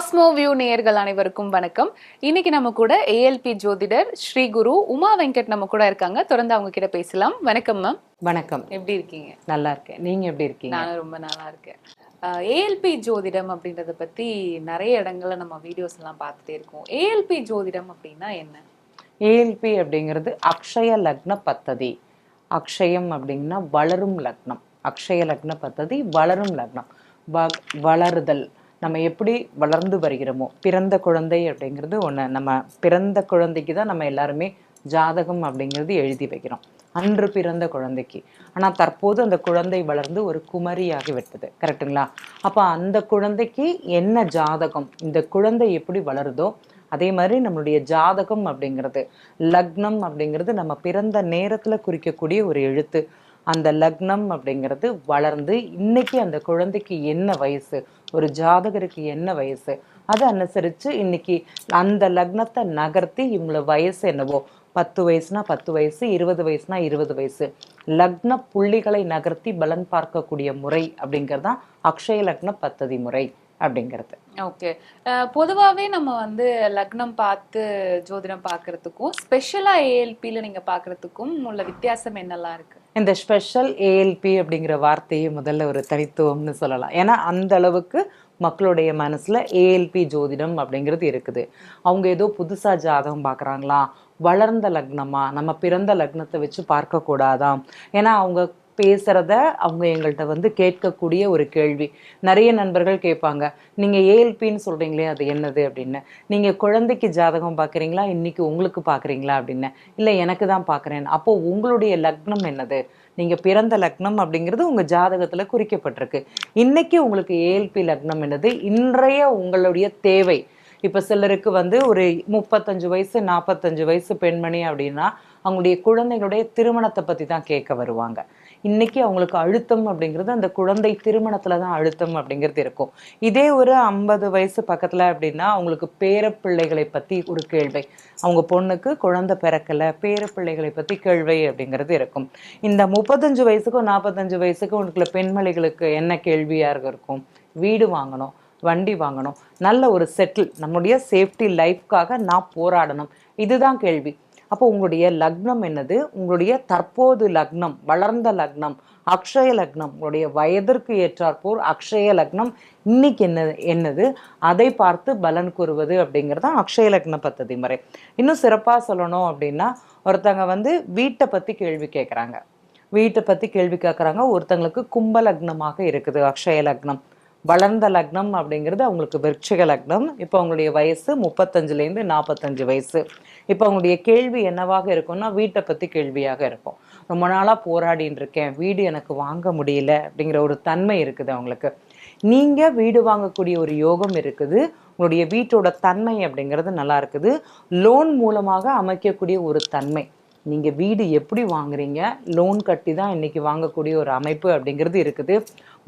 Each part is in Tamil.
காஸ்மோ வியூ நேயர்கள் அனைவருக்கும் வணக்கம். இன்னைக்கு நம்ம கூட ஏஎல்பி ஜோதிடர் ஸ்ரீ குரு உமா வெங்கட் நம்ம கூட இருக்காங்க. தொடர்ந்து அவங்க கிட்ட பேசலாம். வணக்கம் மேம் வணக்கம். எப்படி இருக்கீங்க? நல்லா இருக்கேன். நீங்க எப்படி இருக்கீங்க? நானும் ரொம்ப நல்லா இருக்கேன். ஏஎல்பி ஜோதிடம் அப்படின்றத பத்தி நிறைய இடங்கள்ல நம்ம வீடியோஸ் எல்லாம் பார்த்துட்டே இருக்கோம். ஏஎல்பி ஜோதிடம் அப்படின்னா என்ன? ஏஎல்பி அப்படிங்கிறது அக்ஷய லக்ன பத்ததி. அக்ஷயம் அப்படின்னா வளரும் லக்னம். அக்ஷய லக்ன பத்ததி வளரும் லக்னம். வளருதல். நம்ம எப்படி வளர்ந்து வருகிறோமோ பிறந்த குழந்தை அப்படிங்கிறது ஒன்று நம்ம பிறந்த குழந்தைக்கு தான் நம்ம எல்லாருமே ஜாதகம் அப்படிங்கிறது எழுதி வைக்கிறோம். அன்று பிறந்த குழந்தைக்கு. ஆனால் தற்போது அந்த குழந்தை வளர்ந்து ஒரு குமரியாகி விட்டது. கரெக்டுங்களா அப்போ அந்த குழந்தைக்கு என்ன ஜாதகம் இந்த குழந்தை எப்படி வளருதோ அதே மாதிரி நம்மளுடைய ஜாதகம் அப்படிங்கிறது லக்னம் அப்படிங்கிறது நம்ம பிறந்த நேரத்தில் குறிக்கக்கூடிய ஒரு எழுத்து. அந்த லக்னம் அப்படிங்கிறது வளர்ந்து இன்னைக்கு அந்த குழந்தைக்கு என்ன வயசு? ஒரு ஜாதகருக்கு என்ன வயசு? அதை அனுசரித்து இன்னைக்கு அந்த லக்னத்தை நகர்த்தி இவங்கள வயசு என்னவோ? பத்து வயசுனா பத்து வயசு இருபது வயசுனா இருபது வயசு. லக்ன புள்ளிகளை நகர்த்தி பலன் பார்க்கக்கூடிய முறை அப்படிங்கிறது தான் அக்ஷய லக்ன பத்ததி முறை அப்படிங்கிறது. ஓகே. பொதுவாகவே நம்ம வந்து லக்னம் பார்த்து ஜோதிடம் பார்க்கறதுக்கும் ஸ்பெஷலாக ஏஎல்பியில் நீங்கள் பார்க்கறதுக்கும் உள்ள வித்தியாசம் என்னெல்லாம் இருக்கு? இந்த ஸ்பெஷல் ஏஎல்பி அப்படிங்கிற வார்த்தையை முதல்ல ஒரு தனித்துவம்னு சொல்லலாம். ஏன்னா அந்த அளவுக்கு மக்களுடைய மனசில் ஏஎல்பி ஜோதிடம் அப்படிங்கிறது இருக்குது. அவங்க ஏதோ புதுசாக ஜாதகம் பார்க்குறாங்களா? வளர்ந்த லக்னமா? நம்ம பிறந்த லக்னத்தை வச்சு பார்க்கக்கூடாதாம் ஏன்னா அவங்க பேசுகிறத அவங்க எங்கள்கிட்ட வந்து கேட்கக்கூடிய ஒரு கேள்வி. நிறைய நண்பர்கள் கேட்பாங்க நீங்கள் ஏஎல்பின்னு சொல்கிறீங்களே அது என்னது? அப்படின்னு. நீங்கள் குழந்தைக்கு ஜாதகம் பார்க்குறீங்களா? இன்றைக்கி உங்களுக்கு பார்க்குறீங்களா? அப்படின்னு. இல்லை எனக்கு தான் பார்க்குறேன். அப்போது உங்களுடைய லக்னம் என்னது? நீங்கள் பிறந்த லக்னம் அப்படிங்கிறது உங்கள் ஜாதகத்தில் குறிக்கப்பட்டிருக்கு. இன்றைக்கி உங்களுக்கு ஏஎல்பி லக்னம் என்னது? இன்றைய உங்களுடைய தேவை. இப்போ சிலருக்கு வந்து ஒரு முப்பத்தஞ்சு வயசு நாற்பத்தஞ்சு வயசு பெண்மணி அப்படின்னா அவங்களுடைய குழந்தைகளுடைய திருமணத்தை பற்றி தான் கேட்க வருவாங்க. இன்னைக்கு அவங்களுக்கு அழுத்தம் அப்படிங்கிறது அந்த குழந்தை திருமணத்துல தான் அழுத்தம் அப்படிங்கிறது இருக்கும். இதே ஒரு ஐம்பது வயசு பக்கத்துல அப்படின்னா அவங்களுக்கு பேரப்பிள்ளைகளை பத்தி ஒரு கேள்வி. அவங்க பொண்ணுக்கு குழந்தை பிறக்கல பேரப்பிள்ளைகளை பத்தி கேள்வி அப்படிங்கிறது இருக்கும். இந்த முப்பத்தஞ்சு வயசுக்கும் நாற்பத்தஞ்சு வயசுக்கும் உங்களுக்குள்ள பெண்மணிகளுக்கு என்ன கேள்வியா இருக்கும்? வீடு வாங்கணும் வண்டி வாங்கணும். நல்ல ஒரு செட்டில் நம்முடைய சேஃப்டி லைஃப்காக நான் போராடணும். இதுதான் கேள்வி. அப்போ உங்களுடைய லக்னம் என்னது? உங்களுடைய தற்போது லக்னம் வளர்ந்த லக்னம் அக்ஷய லக்னம் உங்களுடைய வயதிற்கு ஏற்றாற்போர் அக்ஷய லக்னம் இன்னைக்கு என்ன என்னது? அதை பார்த்து பலன் கூறுவது அப்படிங்கிறது தான் அக்ஷய லக்ன பத்ததி முறை. இன்னும் சிறப்பாக சொல்லணும் அப்படின்னா ஒருத்தங்க வந்து வீட்டை பற்றி கேள்வி கேட்குறாங்க வீட்டை பற்றி கேள்வி கேட்குறாங்க ஒருத்தங்களுக்கு கும்ப லக்னமாக இருக்குது அக்ஷய லக்னம். வளர்ந்த லக்னம் அப்படிங்கிறது அவங்களுக்கு விருட்சிக லக்னம். இப்போ அவங்களுடைய வயசு முப்பத்தஞ்சுலேருந்து நாற்பத்தஞ்சு வயசு. இப்போ அவங்களுடைய கேள்வி என்னவாக இருக்கும்னா வீட்டை பற்றி கேள்வியாக இருக்கும். ரொம்ப நாளாக போராடின்னு இருக்கேன். வீடு எனக்கு வாங்க முடியல அப்படிங்கிற ஒரு தன்மை இருக்குது அவங்களுக்கு. நீங்கள் வீடு வாங்கக்கூடிய ஒரு யோகம் இருக்குது. உங்களுடைய வீட்டோட தன்மை அப்படிங்கிறது நல்லா இருக்குது. லோன் மூலமாக அமைக்கக்கூடிய ஒரு தன்மை. நீங்கள் வீடு எப்படி வாங்குறீங்க? லோன் கட்டி தான் இன்னைக்கு வாங்கக்கூடிய ஒரு அமைப்பு அப்படிங்கிறது இருக்குது.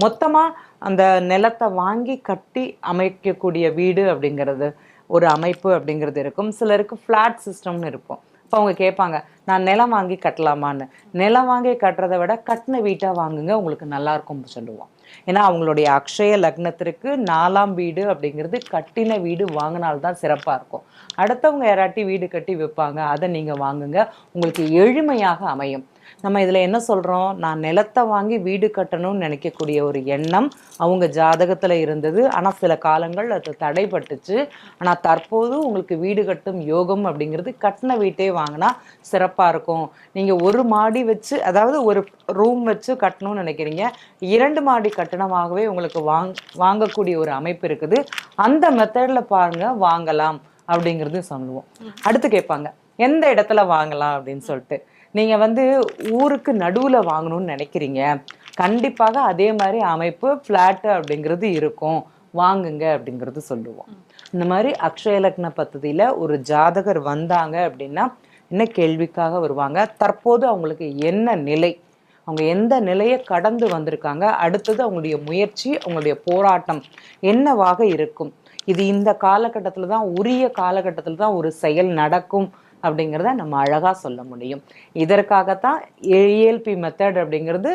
மொத்தமாக அந்த நிலத்தை வாங்கி கட்டி அமைக்கக்கூடிய வீடு அப்படிங்கிறது ஒரு அமைப்பு அப்படிங்கிறது இருக்கும். சிலருக்கு ஃப்ளாட் சிஸ்டம்னு இருக்கும். இப்போ அவங்க கேட்பாங்க நான் நிலம் வாங்கி கட்டலாமான்னு? நிலம் வாங்கி கட்டுறதை விட கட்டின வீட்டாக வாங்குங்க உங்களுக்கு நல்லா சொல்லுவோம். ஏன்னா அவங்களுடைய அக்ஷய லக்னத்திற்கு நாலாம் வீடு அப்படிங்கிறது கட்டின வீடு வாங்கினால்தான் சிறப்பாக இருக்கும். அடுத்தவங்க யாராட்டி வீடு கட்டி வைப்பாங்க அதை நீங்கள் வாங்குங்க. உங்களுக்கு எளிமையாக அமையும். நம்ம இதில் என்ன சொல்கிறோம் நான் நிலத்தை வாங்கி வீடு கட்டணும்னு நினைக்கக்கூடிய ஒரு எண்ணம் அவங்க ஜாதகத்தில் இருந்தது. ஆனால் சில காலங்கள் அது தடைப்பட்டுச்சு ஆனால் தற்போது உங்களுக்கு வீடு கட்டும் யோகம் அப்படிங்கிறது கட்டின வீட்டே வாங்கினா சிறப்பாக இருக்கும். நீங்கள் ஒரு மாடி வச்சு அதாவது ஒரு ரூம் வச்சு கட்டணும்னு நினைக்கிறீங்க. இரண்டு மாடி கட்டணமாகவே உங்களுக்கு வாங் வாங்கக்கூடிய ஒரு அமைப்பு இருக்குது. அந்த மெத்தடில் பாருங்க வாங்கலாம் அப்படிங்கிறது சொல்லுவோம். அடுத்து கேட்பாங்க. எந்த இடத்துல வாங்கலாம் அப்படின்னு சொல்லிட்டு. நீங்க வந்து ஊருக்கு நடுவுல வாங்கணும்னு நினைக்கிறீங்க. கண்டிப்பாக அதே மாதிரி அமைப்பு ஃப்ளாட்டு அப்படிங்கிறது இருக்கும். வாங்குங்க அப்படிங்கிறது சொல்லுவோம். இந்த மாதிரி அக்ஷய லக்ன பദ്ധதியில ஒரு ஜாதகர் வந்தாங்க அப்படின்னா என்ன கேள்விக்காக வருவாங்க? தற்போது அவங்களுக்கு என்ன நிலை? அவங்க எந்த நிலையை கடந்து வந்திருக்காங்க? அடுத்தது அவங்களுடைய முயற்சி அவங்களுடைய போராட்டம் என்னவாக இருக்கும்? இது இந்த காலகட்டத்தில் தான் உரிய காலகட்டத்தில் தான் ஒரு செயல் நடக்கும். அப்படிங்கிறத நம்ம அழகாக சொல்ல முடியும். இதற்காகத்தான் ஏஎல்பி மெத்தட் அப்படிங்கிறது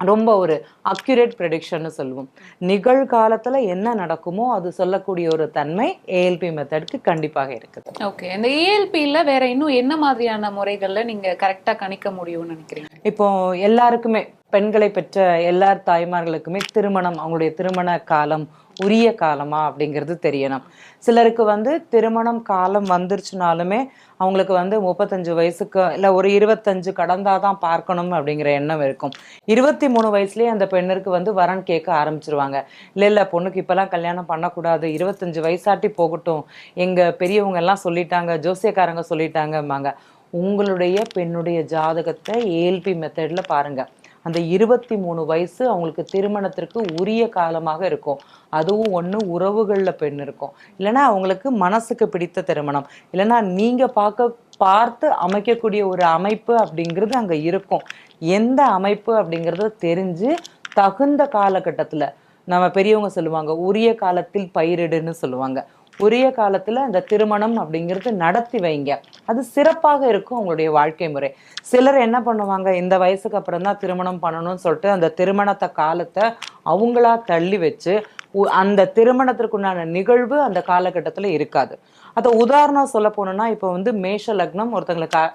ரொம்ப ஒரு அக்யூரேட் ப்ரெடிக்ஷன்னு சொல்லுவோம். நிகழ்காலத்துல என்ன நடக்குமோ அது சொல்லக்கூடிய ஒரு தன்மை ஏஎல்பி மெத்தடுக்கு கண்டிப்பாக இருக்குது. ஓகே இந்த ஏஎல்பியில் வேற இன்னும் என்ன மாதிரியான முறைகள்ல நீங்க கரெக்டா கணிக்க முடியும்னு நினைக்கிறீங்க? இப்போ எல்லாருக்குமே பெண்களை பெற்ற எல்லார் தாய்மார்களுக்குமே திருமணம் அவங்களுடைய திருமண காலம் உரிய காலமா அப்படிங்கிறது தெரியணும். சிலருக்கு வந்து திருமணம் காலம் வந்துருச்சுனாலுமே அவங்களுக்கு வந்து முப்பத்தஞ்சு வயசுக்கு இல்லை ஒரு இருபத்தஞ்சு கடந்தாதான் பார்க்கணும் அப்படிங்கிற எண்ணம் இருக்கும். இருபத்தி மூணு வயசுலேயே அந்த பெண்ணிற்கு வந்து வரன் கேட்க ஆரம்பிச்சிருவாங்க. இல்லை இல்லை பொண்ணுக்கு இப்போலாம் கல்யாணம் பண்ணக்கூடாது இருபத்தஞ்சு வயசாட்டி போகட்டும் எங்கள் பெரியவங்க எல்லாம் சொல்லிட்டாங்க ஜோசியக்காரங்க சொல்லிட்டாங்கம்பாங்க. உங்களுடைய பெண்ணுடைய ஜாதகத்தை ஏல்பி மெத்தடில் பாருங்கள் அந்த இருபத்தி மூணு வயசு அவங்களுக்கு திருமணத்திற்கு உரிய காலமாக இருக்கும். அதுவும் ஒன்று உறவுகளில் பெண் இருக்கும். இல்லைன்னா அவங்களுக்கு மனசுக்கு பிடித்த திருமணம். இல்லைன்னா நீங்கள் பார்க்க பார்த்து அமைக்கக்கூடிய ஒரு அமைப்பு அப்படிங்கிறது அங்கே இருக்கும். எந்த அமைப்பு அப்படிங்கறத தெரிஞ்சு தகுந்த காலகட்டத்தில் நம்ம பெரியவங்க சொல்லுவாங்க உரிய காலத்தில் பயிரிடுன்னு சொல்லுவாங்க. உரிய காலத்துல அந்த திருமணம் அப்படிங்கிறது நடத்தி வைங்க. அது சிறப்பாக இருக்கும் உங்களுடைய வாழ்க்கை முறை. சிலர் என்ன பண்ணுவாங்க இந்த வயசுக்கு அப்புறம் தான் திருமணம் பண்ணணும்னு சொல்லிட்டு அந்த திருமணத்தை காலத்தை அவங்களா தள்ளி வச்சு உ- அந்த திருமணத்திற்குண்டான நிகழ்வு அந்த காலகட்டத்தில் இருக்காது. அதை உதாரணம் சொல்ல போனோம்னா இப்போ வந்து மேஷ லக்னம் ஒருத்தங்களுக்கு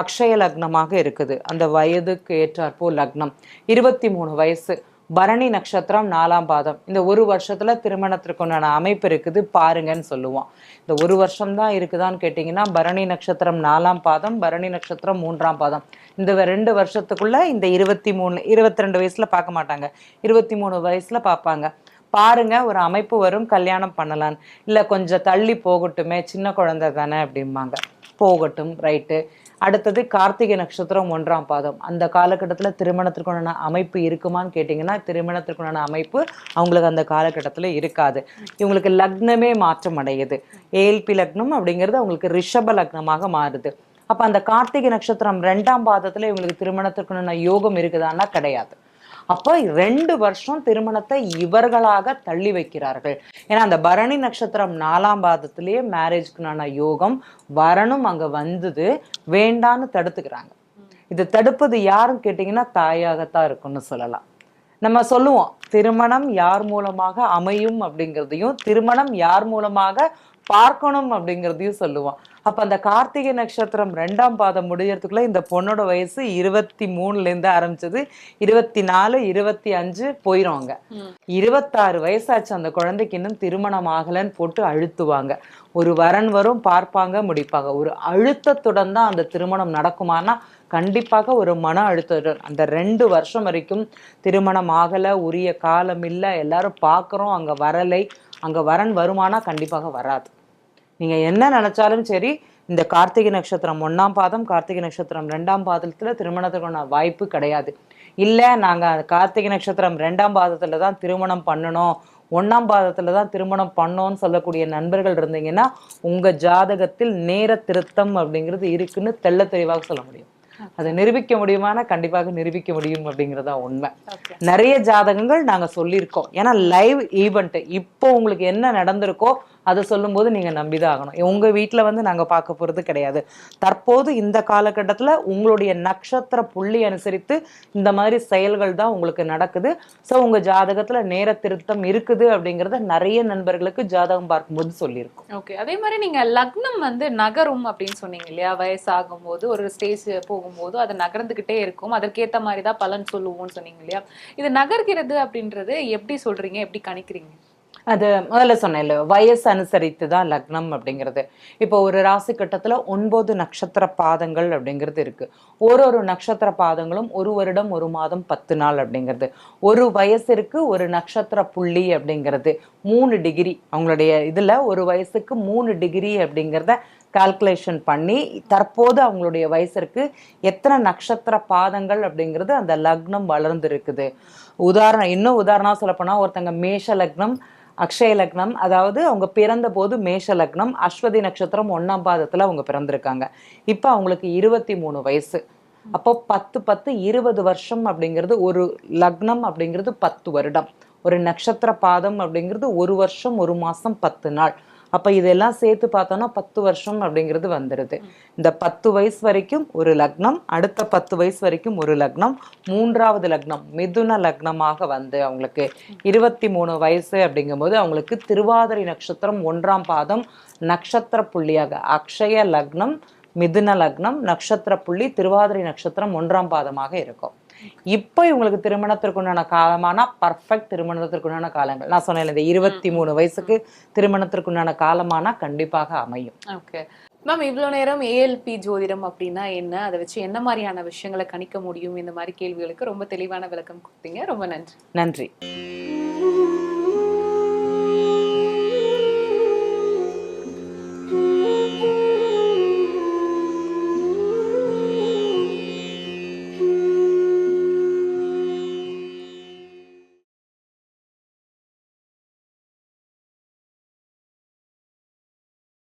அக்ஷய லக்னமாக இருக்குது. அந்த வயதுக்கு ஏற்றாற்போ லக்னம். இருபத்தி மூணு வயசு. பரணி நட்சத்திரம் நாலாம் பாதம். இந்த ஒரு வருஷத்துல திருமணத்திற்குண்டான அமைப்பு இருக்குது பாருங்கன்னு சொல்லுவோம் இந்த ஒரு வருஷம் தான் இருக்குதான்னு கேட்டிங்கன்னா பரணி நட்சத்திரம் நாலாம் பாதம் பரணி நட்சத்திரம் மூன்றாம் பாதம். இந்த ரெண்டு வருஷத்துக்குள்ள இந்த இருபத்தி மூணு இருபத்தி ரெண்டு வயசுல பார்க்க மாட்டாங்க. இருபத்தி மூணு வயசுல பார்ப்பாங்க. பாருங்க ஒரு அமைப்பு வரும் கல்யாணம் பண்ணலான்னு. இல்ல கொஞ்சம் தள்ளி போகட்டுமே சின்ன குழந்தை தானே அப்படிம்பாங்க. போகட்டும் ரைட்டு அடுத்தது கார்த்திகை நட்சத்திரம் ஒன்றாம் பாதம். அந்த காலகட்டத்தில் திருமணத்திற்குண்டான அமைப்பு இருக்குமான்னு கேட்டிங்கன்னா திருமணத்திற்குண்டான அமைப்பு அவங்களுக்கு அந்த காலகட்டத்தில் இருக்காது. இவங்களுக்கு லக்னமே மாற்றம் அடையுது. ஏஎல்பி லக்னம் அப்படிங்கிறது அவங்களுக்கு ரிஷப லக்னமாக மாறுது. அப்போ அந்த கார்த்திகை நட்சத்திரம் ரெண்டாம் பாதத்தில் இவங்களுக்கு திருமணத்திற்குண்டான யோகம் இருக்குதான்னா கிடையாது. அப்போ ரெண்டு வருஷம் திருமணத்தை இவர்களாக தள்ளி வைக்கிறார்கள். ஏன்னா அந்த பரணி நட்சத்திரம் நாலாம் பாதத்திலேயே மேரேஜ்க்குனான யோகம் வரணும் அங்க வந்தது. வேண்டான்னு தடுத்துக்கிறாங்க. இது தடுப்பது யாருன்னு கேட்டிங்கன்னா தாயாகத்தான் இருக்கும்னு சொல்லலாம். நம்ம சொல்லுவோம் திருமணம் யார் மூலமாக அமையும் அப்படிங்கிறதையும் திருமணம் யார் மூலமாக பார்க்கணும் அப்படிங்கிறதையும் சொல்லுவோம் அப்ப அந்த கார்த்திகை நட்சத்திரம் ரெண்டாம் பாதம் முடியறதுக்குள்ள இந்த பொண்ணோட வயசு இருபத்தி மூணுல இருந்து ஆரம்பிச்சது. இருபத்தி நாலு இருபத்தி அஞ்சு போயிரும் அங்க இருபத்தாறு வயசாச்சு அந்த குழந்தைக்கு இன்னும் திருமணம் ஆகலைன்னு போட்டு அழுத்துவாங்க. ஒரு வரன் வரும் பார்ப்பாங்க முடிப்பாங்க. ஒரு அழுத்தத்துடன் தான் அந்த திருமணம் நடக்குமானா கண்டிப்பாக ஒரு மன அழுத்தத்துடன். அந்த ரெண்டு வருஷம் வரைக்கும் திருமணம் ஆகல உரிய காலம் இல்லை எல்லாரும் பார்க்குறோம் அங்க வரலை. அங்கே வரன் வருமானா கண்டிப்பாக வராது. நீங்கள் என்ன நினைச்சாலும் சரி இந்த கார்த்திகை நட்சத்திரம் ஒன்றாம் பாதம் கார்த்திகை நட்சத்திரம் ரெண்டாம் பாதத்தில் திருமணத்துக்கான வாய்ப்பு கிடையாது. இல்லை நாங்கள் கார்த்திகை நட்சத்திரம் ரெண்டாம் பாதத்தில் தான் திருமணம் பண்ணணும் ஒன்றாம் பாதத்தில் தான் திருமணம் பண்ணோன்னு சொல்லக்கூடிய நண்பர்கள் இருந்தீங்கன்னா உங்கள் ஜாதகத்தில் நேர திருத்தம் அப்படிங்கிறது இருக்குன்னு தெள்ள தெளிவாக சொல்ல முடியும். அதை நிரூபிக்க முடியுமானா கண்டிப்பாக நிரூபிக்க முடியும் அப்படிங்கறதா உண்மை. நிறைய ஜாதகங்கள் நாங்க சொல்லியிருக்கோம். ஏன்னா லைவ் ஈவெண்ட் இப்போ உங்களுக்கு என்ன நடந்திருக்கோ அதை சொல்லும்போது நீங்கள் நம்பி தான் ஆகணும் உங்கள் வீட்டில் வந்து நாங்கள் பார்க்க போகிறது கிடையாது. தற்போது இந்த காலகட்டத்தில் உங்களுடைய நட்சத்திர புள்ளி அனுசரித்து இந்த மாதிரி செயல்கள் தான் உங்களுக்கு நடக்குது. ஸோ உங்கள் ஜாதகத்தில் நேர திருத்தம் இருக்குது அப்படிங்கிறத நிறைய நண்பர்களுக்கு ஜாதகம் பார்க்கும்போது சொல்லியிருக்கோம். ஓகே. அதே மாதிரி நீங்கள் லக்னம் வந்து நகரும் அப்படின்னு சொன்னீங்க இல்லையா? வயசாகும் போது ஒரு ஸ்டேஜ் போகும்போது அது நகர்ந்துக்கிட்டே இருக்கும். அதற்கேற்ற மாதிரி தான் பலன் சொல்லுவோம்னு சொன்னீங்க இல்லையா? இது நகர்கிறது அப்படின்றது எப்படி சொல்கிறீங்க எப்படி கணிக்கிறீங்க? அது முதல்ல இல்லை வயசு அனுசரித்து தான் லக்னம் அப்படிங்கிறது. இப்போ ஒரு ராசி கட்டத்தில் ஒன்பது நட்சத்திர பாதங்கள் அப்படிங்கிறது இருக்குது ஒரு ஒரு நட்சத்திர பாதங்களும் ஒரு வருடம் ஒரு மாதம் பத்து நாள் அப்படிங்கிறது. ஒரு வயசிற்கு ஒரு நட்சத்திர புள்ளி அப்படிங்கிறது. மூணு டிகிரி. அவங்களுடைய இதில் ஒரு வயசுக்கு மூணு டிகிரி அப்படிங்கிறத கால்குலேஷன் பண்ணி தற்போது அவங்களுடைய வயசிற்கு எத்தனை நட்சத்திர பாதங்கள் அப்படிங்கிறது அந்த லக்னம் வளர்ந்துருக்குது. உதாரணம் இன்னும் உதாரணம் சொல்லப்போனால் ஒருத்தங்க மேஷ லக்னம் அக்ஷய லக்னம் அதாவது அவங்க பிறந்த போது மேஷ லக்னம் அஸ்வதி நட்சத்திரம் ஒண்ணாம் பாதத்துல அவங்க பிறந்திருக்காங்க. இப்போ அவங்களுக்கு இருபத்தி மூணு வயசு. அப்போ பத்து பத்து இருபது வருஷம் அப்படிங்கிறது ஒரு லக்னம் அப்படிங்கிறது பத்து வருடம். ஒரு நட்சத்திர பாதம் அப்படிங்கிறது ஒரு வருஷம் ஒரு மாசம் பத்து நாள். அப்போ இதெல்லாம் சேர்த்து பார்த்தோன்னா பத்து வருஷம் அப்படிங்கிறது வந்துடுது இந்த பத்து வயசு வரைக்கும் ஒரு லக்னம் அடுத்த பத்து வயசு வரைக்கும் ஒரு லக்னம் மூன்றாவது லக்னம் மிதுன லக்னமாக வந்து அவங்களுக்கு இருபத்தி மூணு வயசு அப்படிங்கும்போது அவங்களுக்கு திருவாதிரை நட்சத்திரம் ஒன்றாம் பாதம் நட்சத்திர புள்ளியாக அக்ஷய லக்னம் மிதுன லக்னம் நட்சத்திர புள்ளி திருவாதிரை நட்சத்திரம் ஒன்றாம் பாதமாக இருக்கும். இப்போ இவங்களுக்கு திருமணத்திற்குண்டான காலமானா பர்ஃபெக்ட் திருமணத்திற்குண்டான காலங்கள். நான் சொன்னேன் இந்த இருபத்தி மூணு வயசுக்கு திருமணத்திற்குண்டான காலமானா கண்டிப்பாக அமையும். ஓகே மேம் இவ்வளோ நேரம் ஏஎல்பி ஜோதிடம் அப்படின்னா என்ன? அதை வச்சு என்ன மாதிரியான விஷயங்களை கணிக்க முடியும்? இந்த மாதிரி கேள்விகளுக்கு ரொம்ப தெளிவான விளக்கம் கொடுத்தீங்க. ரொம்ப நன்றி. நன்றி.